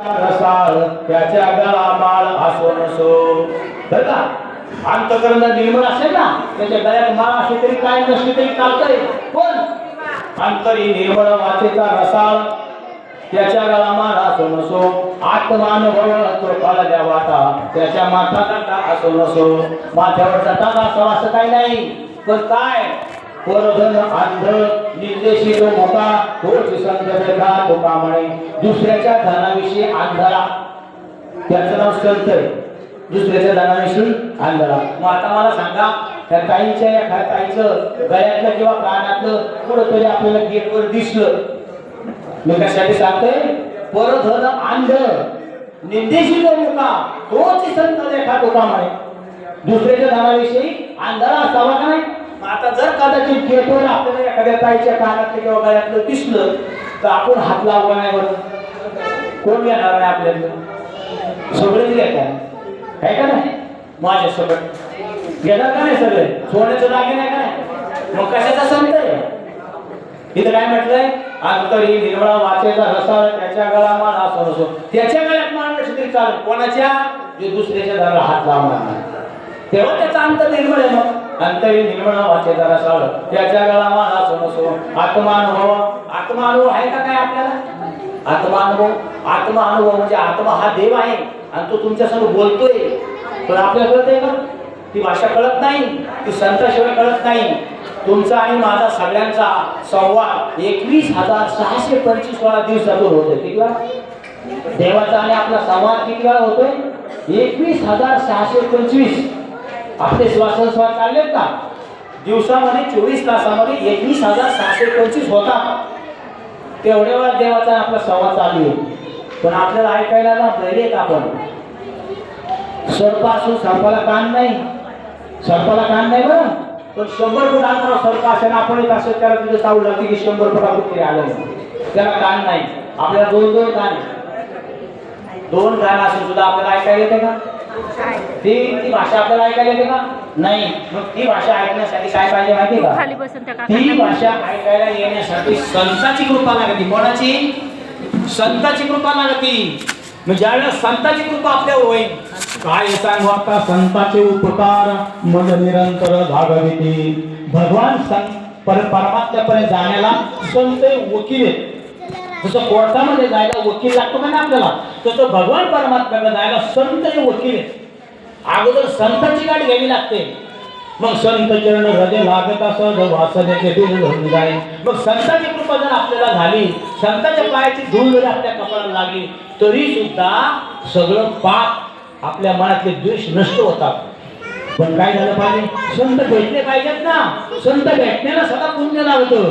रसाळ त्याच्या गळा माळ असो नसो. बरं का अंतकरण निर्मळ असेल ना त्याच्या गळ्यात माळ असेल तरी काय नसली तरी चालतंय. पण अंतरी निर्मळ वाचेचा रसाळ त्याच्या गळा माळ असो नसो. आत्मानुभव तो कळल्या वाटा त्याच्या माथा टाक असो नसो. माथ्यावरचा टाका असो असं काही नाही. पण काय? परधन अंध निर्देशित मोका तोच संत देखा तो म्हणे दुसऱ्याच्या धनाविषयी अंधारा त्याचं नाव संत आहे. दुसऱ्याच्या धनाविषयी अंधारा मग आता मला सांगा त्या ताईंच्या या ताईचं गळ्यातलं किंवा कानातलं कुठंतरी आपल्याला गेटवर दिसलं. मी कशासाठी सांगतोय? परधन अंध जो मोका तोच संत देखा तुका म्हणे दुसऱ्याच्या धनाविषयी अंधारा असावा का नाही? मग आता जर कदाचित गेटवर आपल्याला एखाद्या ताईच्या कानातलं किंवा गळ्यातलं दिसलं तर आपण हात लावला नाही बरं? कोण येणार नाही आपल्याला? सगळे येतात आहे का नाही? माझ्या सगळं घेणार का नाही सगळे? सोन्याचं दागिने आहे का नाही? मग कशाचा संत आहे? इथं काय म्हटलंय? अंतरी निर्मळा वाचेचा रसा त्याच्या गळा माळ असो त्याच्या गळ्यात मान नसली तरी चालेल. कोणाच्या? जे दुसऱ्याच्या दाराला हात लावणार नाही. तेव्हा त्याचा अंत निर्मळ आहे मग. अंतरी निर्मळ वाचेचा त्याच्या गळा माळ सोनसो आत्मानुभव. आत्मानुभव आहे का काय आपल्याला? आत्मानुभव. आत्मानुभव म्हणजे आत्मा हा देव आहे. आणि तो तुमच्यासमोर बोलतोय. पण आपल्याला आहे का? ती भाषा कळत नाही. ती संताशिवाय कळत नाही. तुमचा आणि माझा सगळ्यांचा संवाद एकवीस हजार सहाशे पंचवीस वेळा दिवसातून होतोय. किती वेळा? देवाचा आणि आपला संवाद किती वेळा होतोय? एकवीस हजार सहाशे पंचवीस. आपले श्वासोश्वास चाललेत का? दिवसामध्ये चोवीस तासामध्ये एकवीस हजार सहाशे पंचवीस होता. तेवढ्या वेळा देवाचा आपला संवाद चालू आहे. पण आपल्याला ऐकायला ना प्रेरित आपण. सर्प असून सर्पाला कान नाही. सर्पाला कान नाही बरं. पण शंभर फूट अंतरावर सर्प असेल आपण एक असं त्याला तिथे चावलं लागते की शंभर फूट आपण तरी आलं. त्याला कान नाही. आपल्याला दोन दोन कान. दोन कान असून सुद्धा आपल्याला ऐकायला येते का? ती ती भाषा आपल्याला ऐकायला येते का? नाही. मग ती भाषा ऐकण्यासाठी काय पाहिजे माहिती का? खाली बसून त्या ती भाषा ऐकायला येण्यासाठी संताची कृपा लागते. कोणाची? संताची कृपा लागती. मग ज्यावेळेस संताची कृपा आपल्यावर होईल. काय सांगू आता? संताचे उपकार मन निरंतर भागविती भगवान सं पर परमात्म्यापर्यंत जाण्याला संत वकील आहेत. जसं कोर्टामध्ये जायला वकील लागतो का ना आपल्याला? तसं भगवान परमात्म्याला जायला संत हे वकील आहेत. अगोदर संताची गाडी घ्यावी लागते. मग संत चरण हृदय लागत असं वासनेचे दिल मग संताची कृपा जर आपल्याला झाली संताच्या पायाची धूळ जरी आपल्या कपाळाला लागली तरी सुद्धा सगळं पाप आपल्या मनातले द्वेष नष्ट होतात. पण काय झालं पाहिजे? संत भेटले पाहिजेत ना. संत भेटण्याला सदा पुण्य लागतं